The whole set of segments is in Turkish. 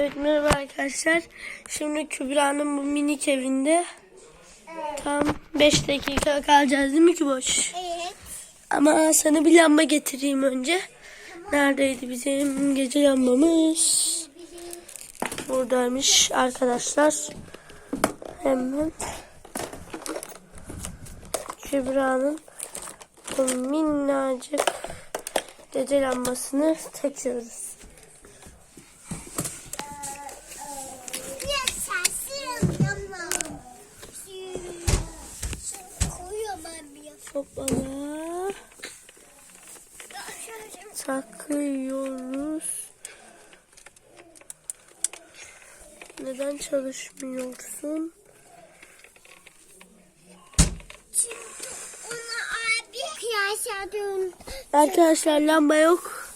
Evet merhaba arkadaşlar. Şimdi Kübra'nın bu minik evinde tam 5 dakika kalacağız değil mi ki boş? Evet. Ama sana bir lamba getireyim önce. Neredeydi bizim gece lambamız? Buradaymış arkadaşlar. Hemen Kübra'nın bu minnacık gece lambasını takıyoruz. Yaşasın tamam. Bir Hoppala. Takıyoruz. Neden çalışmıyorsun? Arkadaşlar lamba yok.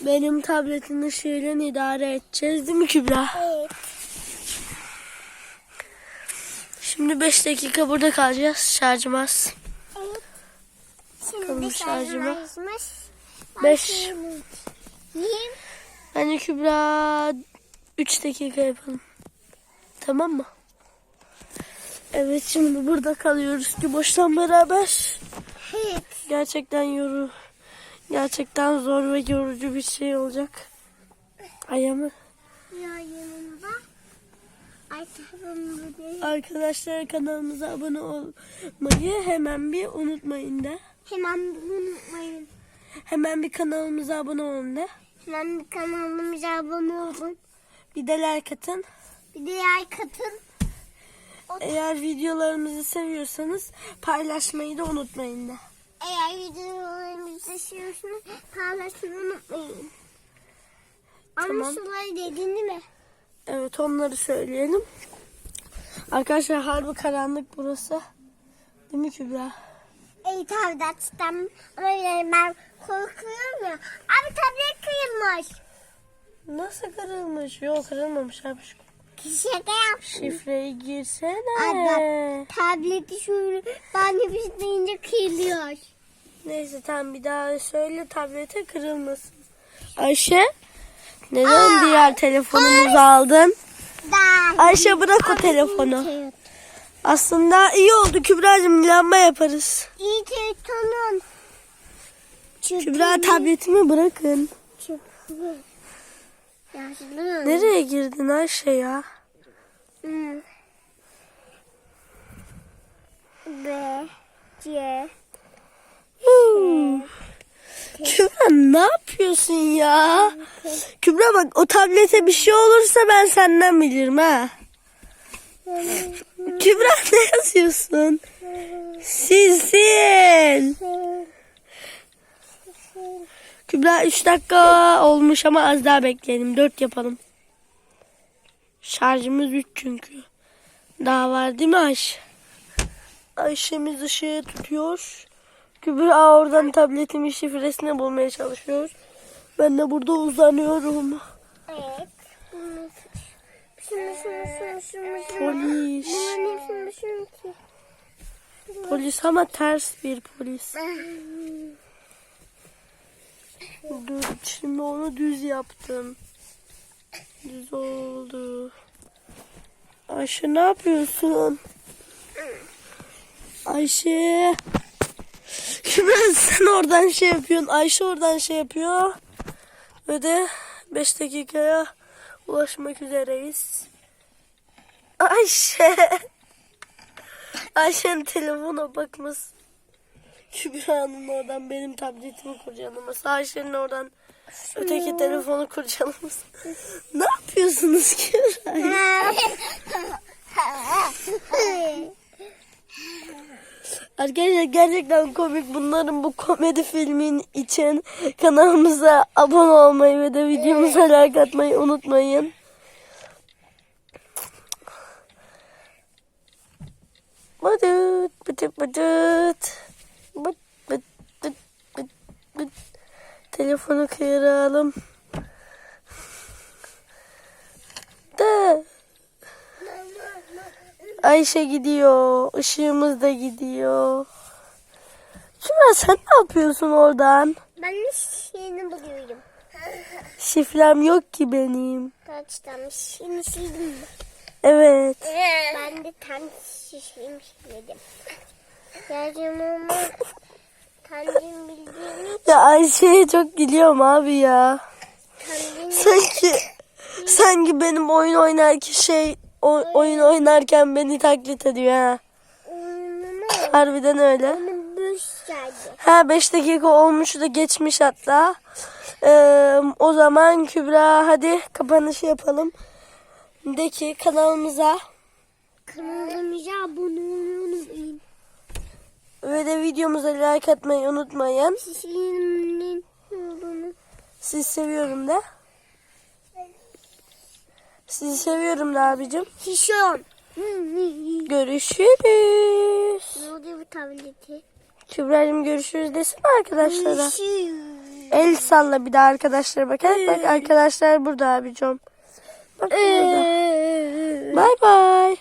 Benim tabletin ışığıyla idare edeceğiz değil mi Kübra? Evet. Şimdi 5 dakika burada kalacağız. Şarjım az. Beş. Yiyeyim. Bence Kübra 3 dakika yapalım. Tamam mı? Evet şimdi burada kalıyoruz ki boştan beraber. Evet. Gerçekten yoru. Gerçekten zor ve yorucu bir şey olacak. Ayağımı. Arkadaşlar kanalımıza abone olmayı hemen bir unutmayın da. Hemen bunu unutmayın. Hemen bir kanalımıza abone olun da. Hemen bir kanalımıza abone olun. Bir de like atın. Bir de like atın. Eğer videolarımızı seviyorsanız paylaşmayı da unutmayın da. Eğer videolarımızı seviyorsanız paylaşmayı unutmayın. Tamam. Ama suları dedin değil mi? Evet onları söyleyelim. Arkadaşlar harbi karanlık burası. Değil mi Kübra? Tabii açtım. Ama yani ben korkuyorum ya. Abi tablet kırılmış. Nasıl kırılmış? Yok kırılmamış abi. Şaka yaptım. Şifreyi girsene. Ay bak tableti şöyle ben deyince kırılıyor. Neyse tamam bir daha söyle tablete kırılmasın. Ayşe neden Aa, diğer telefonumuzu aldın? Ayşe bırak o telefonu. Aslında iyi oldu Kübra'cığım lamba yaparız. İyi telefonun. Kübra tabletimi bırakın. Yaşlı. Nereye girdin Ayşe ya? Hmm. B. C. Hmm. Kübra ne yapıyorsun ya? Kübra bak o tablete bir şey olursa ben senden bilirim ha. Kübra ne yazıyorsun? Sil. Kübra 3 dakika olmuş ama az daha bekleyelim. 4 yapalım. Şarjımız 3 çünkü. Daha var değil mi Ayşe? Ayşemiz ışığı tutuyor. Kübra oradan tabletimin şifresini bulmaya çalışıyor. Ben de burada uzanıyorum. Evet. Şunu şunu şunu şunu şunu. Polis. Bunların hepsini şunu ki. Polis ama ters bir polis. Dur şimdi onu düz yaptım. Düz oldu. Ayşe ne yapıyorsun? Ayşe. Kübra sen oradan şey yapıyorsun. Ayşe oradan şey yapıyor. Ve de 5 dakikaya ulaşmak üzereyiz. Ayşe. Ayşe'nin telefona bakması. Kübra'nın oradan benim tabletimi kurcalaması. Ayşe'nin oradan öteki telefonu kurcalaması. ne yapıyorsunuz Kübra? Arkadaşlar gerçekten komik. Bunların bu komedi filmin için kanalımıza abone olmayı ve de videomuza like atmayı unutmayın. Badut, badut, badut. Bıt, bıt, bıt, bıt, bıt. Telefonu kıralım. Da. Ayşe gidiyor. Işığımız da gidiyor. Şura sen ne yapıyorsun oradan? Ben de şeyini buluyorum. şifrem yok ki benim. Taçtan şimdi sildim mi? Evet. Ben de tam şişeyim sildim. Yazımımı kendim bildiğimi Ya Ayşe'ye çok gülüyorum abi ya. kendim Sanki sanki benim oyun oynarken şey o- oyun oynarken beni taklit ediyor ha. Harbiden öyle. Ha 5 dakika olmuş da geçmiş hatta. Ee, o zaman Kübra hadi kapanışı yapalım. De ki kanalımıza Kanalımıza abone olmayı unutmayın. ve de videomuza like atmayı unutmayın. Sizi seviyorum de. Sizi seviyorum da abicim. Hişon. Görüşürüz. Ne oluyor bu tableti? Kübra'cığım görüşürüz desene arkadaşlara. El salla bir de arkadaşlara bak. Bak ee. arkadaşlar burada abicim. Bak ee. burada. Bay bay.